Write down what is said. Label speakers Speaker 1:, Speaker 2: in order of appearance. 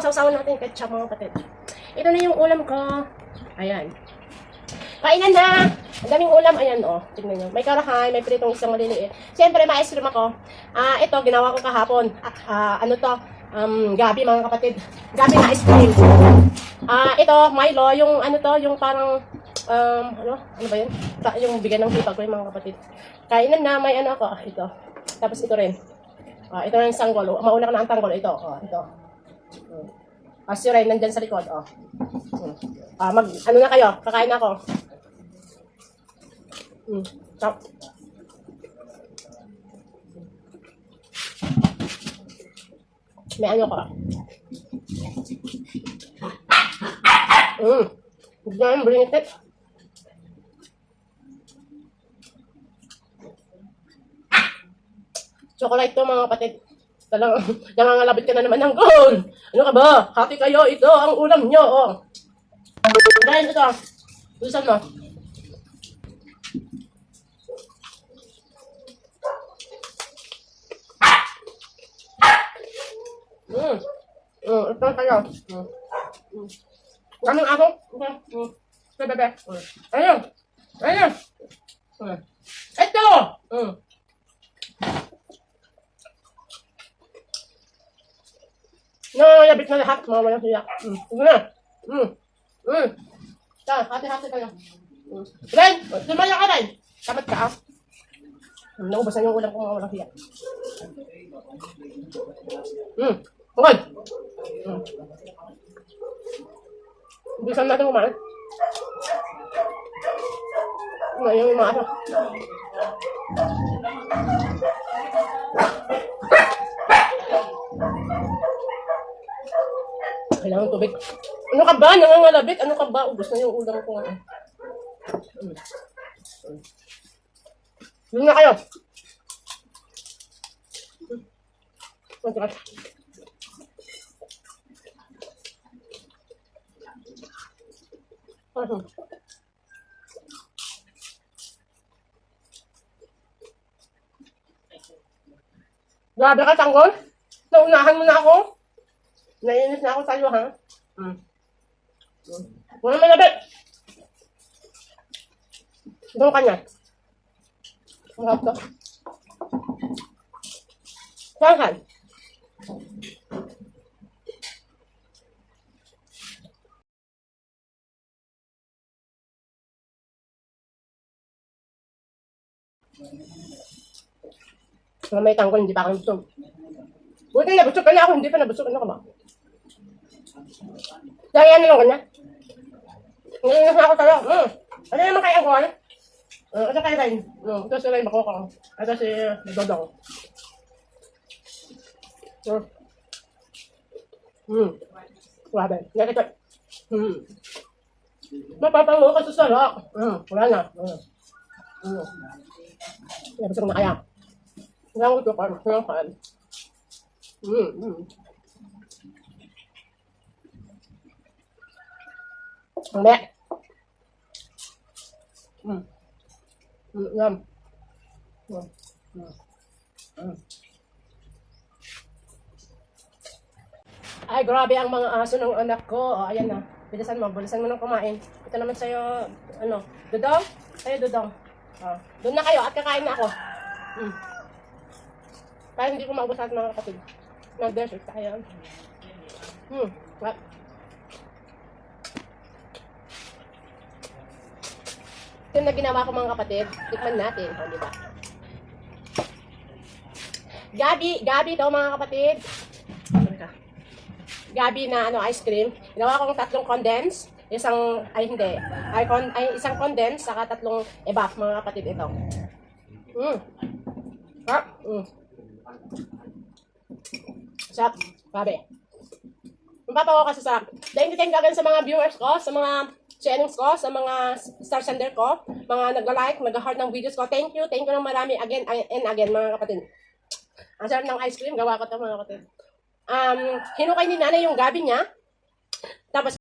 Speaker 1: sausawan natin yung ketchup mga kapatid. Ito na yung ulam ko. Ayan. Kainan na! Ang daming ulam. Ayan, oh. Tignan nyo. May karahay, may pritong isang maliliit. Siyempre, mais cream ako. Ah, ito, ginawa ko kahapon. Ah, ah, ano to? Um, gabi, mga kapatid. Gabi na ice cream. Ah, ito, Milo, yung ano to, yung parang, um, ano, ano ba yun? Yung bigyan ng hipag ko mga kapatid. Kainan na, may ano ako, ah, ito. Tapos ito rin. Ah, ito na yung sanggol. Mauna ka na ang tanggol. Ito, oh, ito. Ah, si Ren, nandyan sa likod, oh. Ah, mag, ano na kayo? Kakain na ako. Hmm. Tap. May ano ka? Hmm. Diyan, bring it. Chocolate to mga kapatid. Talagang nangangalabit ka na naman ng gold. Ano ka ba? Hati kayo. Ito ang ulam nyo. Oh. Dahil ito. Lusan mo. Mm. Mm, ito kayo. Mm. Mm. Anong ako? Okay. Mm. Ito, bebe. Mm. Ayun. Ayun. Mm. Ito! Mm. Nangyayabit na lahat, mga walang siya. Mm. Na. Mm. Mm. Ta, hati-hati kayo. Mm. Ren, tumaya ka, Ren. Tapat ka, ah. Mm, Naubasan yung ulam ko, mga walang siya. Mm. Okay. Mm. Bilisan natin kumain. Ngayon umaasa. Kailangan ng tubig. Ano ka ba? Nangangalabit? Ano ka ba? Ubus na yung ulam ko. nga. Yun na kayo. Mm. Matigas. Mhm. Grabe ka, tanggol. Naunahan mo na ako. Naiinis na ako sa'yo, ha? Mm. Mm. Wala may labit. Doon ka niya. Ang harap to. Saan ka? Mga may tanggol, hindi pa ako nabusog. Buti nabusog ka na ako, hindi pa nabusog. Ano ka ba? Dahil ano lang kanya? Ngayon na ako sa'yo. Mm. Ano naman kay Angkol? Uh, ito kay Rain. Mm. Ito si Rain Makoko. Ito si Dodong. Mm. Mm. Grabe. Ganito ko. Mm. Mapapango ka sa salak. Mm. Wala na. Mm. Mm. Nabusog na kaya. Kailangan ko ito para masarap ka. Mm. Mm. Hindi. Mm. Mm, yum. Mm. Mm. Mm. Ay, grabe ang mga aso ng anak ko. O, ayan na. Bilisan mo, bilisan mo nang kumain. Ito naman sa'yo, ano, dudong? Sa'yo, dudong. O, doon na kayo at kakain na ako. Mm. Kaya hindi ko maubos lahat mga kapatid. Nag-dessert tayo. Hmm. Ito na ginawa ko mga kapatid. Tikman natin. O, di ba? Gabi, Gabi daw mga kapatid. Gabi na ano ice cream. Ginawa kong tatlong condense. Isang, ay hindi. Ay, con, ay isang condense, saka tatlong ebaf mga kapatid ito. Mm. Ah, mm. Sarap. Grabe. Mapapawa kasi sa dahil hindi tayong gagawin sa mga viewers ko, sa mga channels ko, sa mga star sender ko, mga nagla-like, nag-heart ng videos ko. Thank you, thank you ng marami again and again mga kapatid. Ang sarap ng ice cream, gawa ko to mga kapatid. Um, hinukay ni nanay yung gabi niya. Tapos